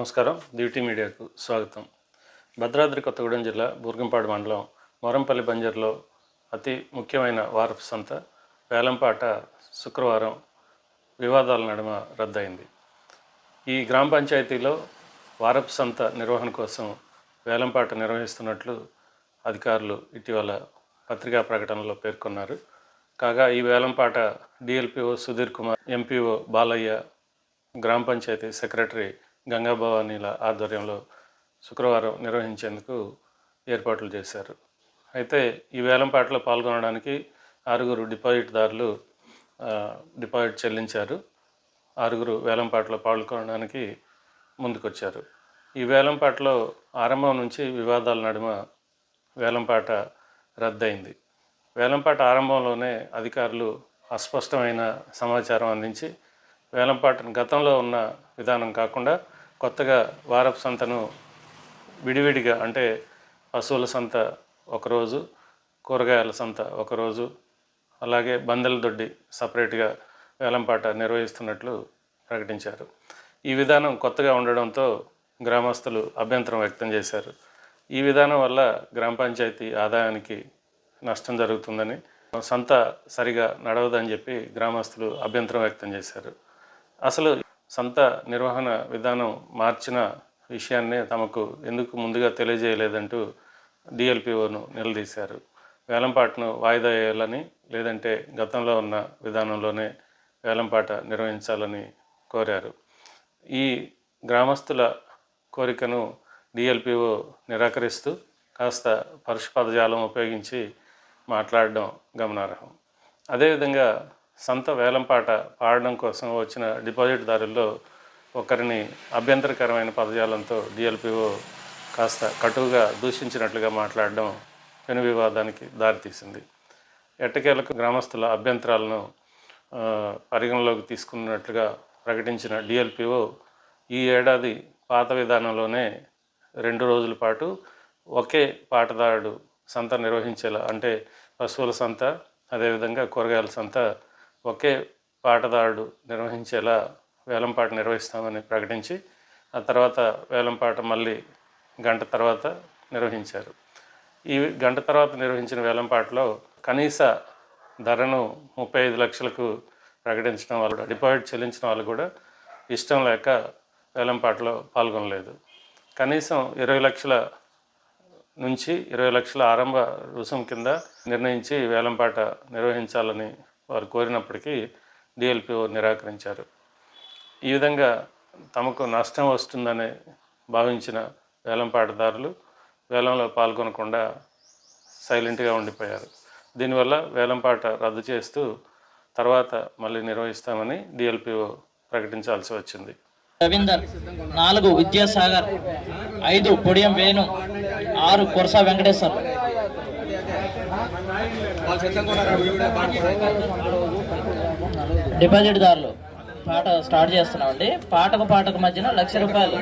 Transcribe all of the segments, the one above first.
నమస్కారం. డ్యూటీ మీడియాకు స్వాగతం. భద్రాద్రి కొత్తగూడెం జిల్లా బూర్గంపాడు మండలం మొరంపల్లి బంజర్లో అతి ముఖ్యమైన వారపు సంత వేలంపాట శుక్రవారం వివాదాల నడుమ రద్దయింది. ఈ గ్రామ పంచాయతీలో వారపు సంత నిర్వహణ కోసం వేలంపాట నిర్వహిస్తున్నట్లు అధికారులు ఇటీవల పత్రికా ప్రకటనలో పేర్కొన్నారు. కాగా ఈ వేలంపాట డిఎల్పిఓ సుధీర్ కుమార్ ఎంపీఓ బాలయ్య గ్రామ పంచాయతీ సెక్రటరీ గంగాభవానీల ఆధ్వర్యంలో శుక్రవారం నిర్వహించేందుకు ఏర్పాట్లు చేశారు. అయితే ఈ వేలంపాటలో పాల్గొనడానికి ఆరుగురు డిపాజిట్దారులు డిపాజిట్ చెల్లించారు. ఆరుగురు వేలంపాటలో పాల్గొనడానికి ముందుకొచ్చారు. ఈ వేలంపాటలో ఆరంభం నుంచి వివాదాల నడుమ వేలంపాట రద్దయింది. వేలంపాట ఆరంభంలోనే అధికారులు అస్పష్టమైన సమాచారం అందించి వేలంపాటను గతంలో ఉన్న విధానం కాకుండా కొత్తగా వారపు సంతను విడివిడిగా అంటే పశువుల సంత ఒకరోజు కూరగాయల సంత ఒకరోజు అలాగే బందెల దొడ్డి సపరేట్గా వేలంపాట నిర్వహిస్తున్నట్లు ప్రకటించారు. ఈ విధానం కొత్తగా ఉండడంతో గ్రామస్తులు అభ్యంతరం వ్యక్తం చేశారు. ఈ విధానం వల్ల గ్రామ పంచాయతీ ఆదాయానికి నష్టం జరుగుతుందని సంత సరిగా నడవదని చెప్పి గ్రామస్తులు అభ్యంతరం వ్యక్తం చేశారు. అసలు సంత నిర్వహణ విధానం మార్చిన విషయాన్నే తమకు ఎందుకు ముందుగా తెలియజేయలేదంటూ డిఎల్పిఓను నిలదీశారు. వేలంపాటను వాయిదా వేయాలని లేదంటే గతంలో ఉన్న విధానంలోనే వేలంపాట నిర్వహించాలని కోరారు. ఈ గ్రామస్తుల కోరికను డిఎల్పిఓ నిరాకరిస్తూ కాస్త పరుషపదజాలం ఉపయోగించి మాట్లాడడం గమనార్హం. అదేవిధంగా సంత వేలంపాట పాడడం కోసం వచ్చిన డిపాజిట్దారుల్లో ఒకరిని అభ్యంతరకరమైన పదజాలంతో డిఎల్పిఓ కాస్త కటువుగా దూషించినట్లుగా మాట్లాడడం పెను వివాదానికి దారితీసింది. ఎట్టకేలకు గ్రామస్తుల అభ్యంతరాలను పరిగణలోకి తీసుకున్నట్లుగా ప్రకటించిన డిఎల్పిఓ ఈ ఏడాది పాత విధానంలోనే రెండు రోజుల పాటు ఒకే పాటదారుడు సంత నిర్వహించేలా అంటే పశువుల సంత అదేవిధంగా కూరగాయల సంత ఒకే పాటదారుడు నిర్వహించేలా వేలంపాట నిర్వహిస్తామని ప్రకటించి ఆ తర్వాత వేలంపాట మళ్ళీ గంట తర్వాత నిర్వహించారు. ఈ గంట తర్వాత నిర్వహించిన వేలంపాటలో కనీస ధరను ముప్పై ఐదు లక్షలకు ప్రకటించడం వల్ల డిపాజిట్ చెల్లించిన వాళ్ళు కూడా ఇష్టం లేక వేలంపాటలో పాల్గొనలేదు. కనీసం ఇరవై లక్షల నుంచి ఇరవై లక్షల ఆరంభ రుసుం కింద నిర్ణయించి వేలంపాట నిర్వహించాలని వారు కోరినప్పటికీ డిఎల్పిఓ నిరాకరించారు. ఈ విధంగా తమకు నష్టం వస్తుందని భావించిన వేలంపాటదారులు వేలంలో పాల్గొనకుండా సైలెంట్గా ఉండిపోయారు. దీనివల్ల వేలంపాట రద్దు చేస్తూ తర్వాత మళ్ళీ నిర్వహిస్తామని డిఎల్పిఓ ప్రకటించాల్సి వచ్చింది. రవీందర్ నాలుగు విద్యాసాగర్ ఐదు పొడియం వేణు ఆరు కొరస వెంకటేశ్వర్. డిపాజిట్దారులు. పాట స్టార్ట్ చేస్తున్నామండి. పాటకు పాటకు మధ్యన లక్ష రూపాయలు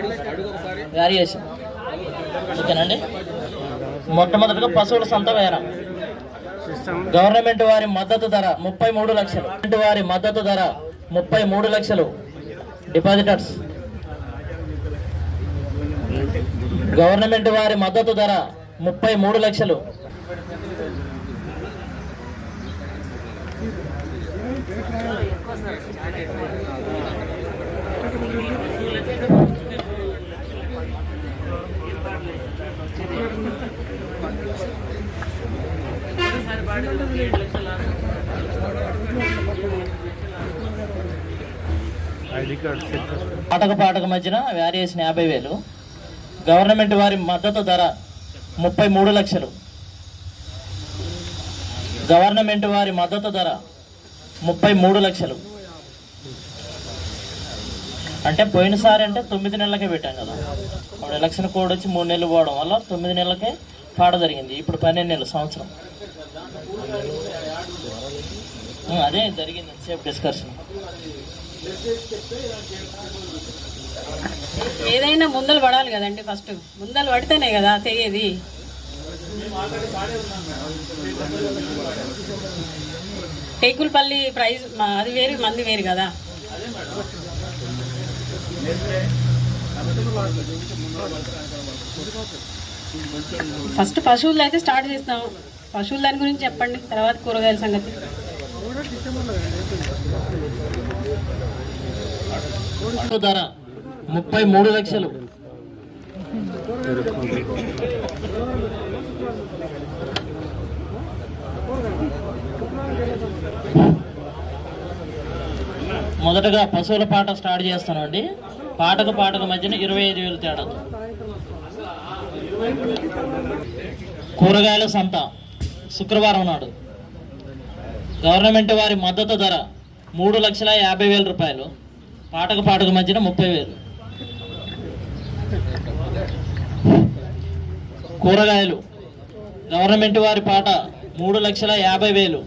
వేరియేషన్ ఓకేనండి? మొట్టమొదటిగా పశువుల సంత వేరం గవర్నమెంట్ వారి మద్దతు ధర ముప్పై మూడు లక్షలు. వారి మద్దతు ధర ముప్పై మూడు లక్షలు. డిపాజిటర్స్. గవర్నమెంట్ వారి మద్దతు ధర ముప్పై మూడు లక్షలు. పాటకు పాటకు మధ్యన వ్యారియేషన్ యాభై వేలు. గవర్నమెంట్ వారి మద్దతు ధర ముప్పై మూడు లక్షలు. గవర్నమెంట్ వారి మద్దతు ధర ముప్పై మూడు లక్షలు. అంటే పోయినసారి అంటే తొమ్మిది నెలలకే పెట్టాం కదా. అప్పుడు ఎలక్షన్ కోడ్ వచ్చి మూడు నెలలు పోవడం వల్ల తొమ్మిది నెలలకే పాట జరిగింది. ఇప్పుడు పన్నెండు నెలలు సంవత్సరం. అదే జరిగింది సేఫ్ డిస్కషన్ ఏదైనా ముందలు పడాలి కదండి ఫస్ట్. ముందలు పడితేనే కదా తెగేది. టేకులపల్లి ప్రైజ్ అది వేరు మంది వేరు కదా? ఫస్ట్ పశువులు అయితే స్టార్ట్ చేస్తాం. పశువుల దాని గురించి చెప్పండి తర్వాత కూరగాయల సంగతి. ధర ముప్పై మూడు లక్షలు. మొదటగా పశువుల పాట స్టార్ట్ చేస్తానండి. పాటకు పాటకు మధ్యన ఇరవై ఐదు వేలు తేడా. కూరగాయల సంత. శుక్రవారం నాడు. గవర్నమెంట్ వారి మద్దతు ధర మూడు లక్షల యాభై వేల రూపాయలు. పాటకు పాటకు మధ్యన ముప్పై వేలు. కూరగాయలు. గవర్నమెంట్ వారి పాట మూడు లక్షల యాభై వేలు.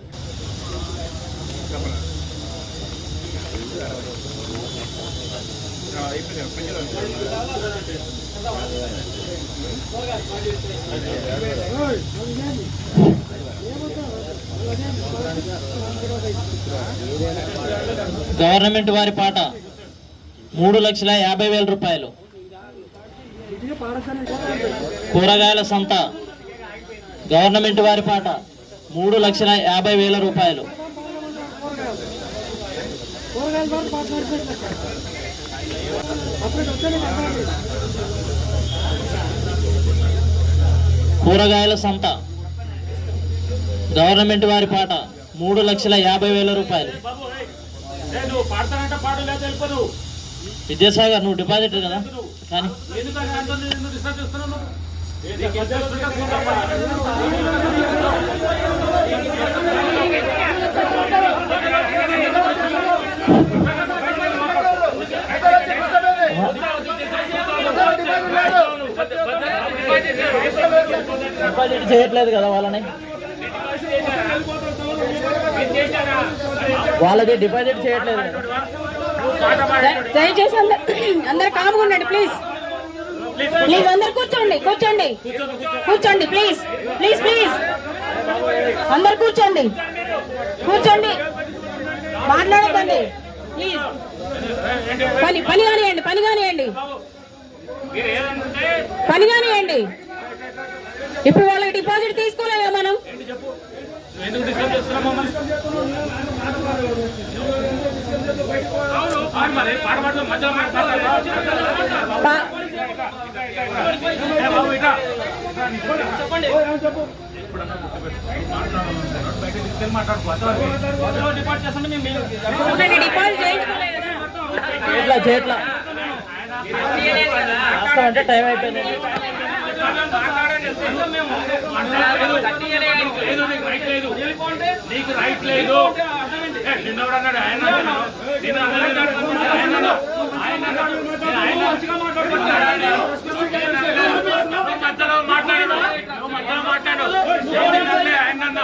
గవర్నమెంట్ వారి పాట మూడు లక్షల యాభై వేల రూపాయలు. కూరగాయల సంత గవర్నమెంట్ వారి పాట మూడు లక్షల యాభై వేల రూపాయలు. కూరగాయల సంత. గవర్నమెంట్ వారి పాట మూడు లక్షల యాభై వేల రూపాయలు. విద్యాసాగర్ నువ్వు డిపాజిట్ కదా? కానీ ఎందుకని అంత ఎందుకు డిస్టర్బ్ చేస్తున్నావు నువ్వు? నీకు ఇంట్రెస్ట్ ఉంటే కూర్చోమ్మా. డిపాజిట్ చేయట్లేదు కదా వాళ్ళని? వాళ్ళది డిపాజిట్ చేయట్లేదు దయచేసి అందరు అందరు కామ్గా ఉండండి ప్లీజ్ ప్లీజ్ అందరు కూర్చోండి కూర్చోండి. కూర్చోండి ప్లీజ్ ప్లీజ్ ప్లీజ్ అందరు కూర్చోండి. కూర్చోండి. మాట్లాడకండి ప్లీజ్ పని పని కానివ్వండి పని కానివ్వండి పని కానివ్వండి. ఇప్పుడు వాళ్ళకి డిపాజిట్ తీసుకోలేదా మనం? డిపాజిట్ చేయించుకోలేదు? చేయట్లా. చేయట్లా టైం అయిపోయింది నీకు రైట్ లేదు నీకు అన్నాడు ఆయన మధ్యలో మాట్లాడు మధ్యలో మాట్లాడు ఆయన అన్నా.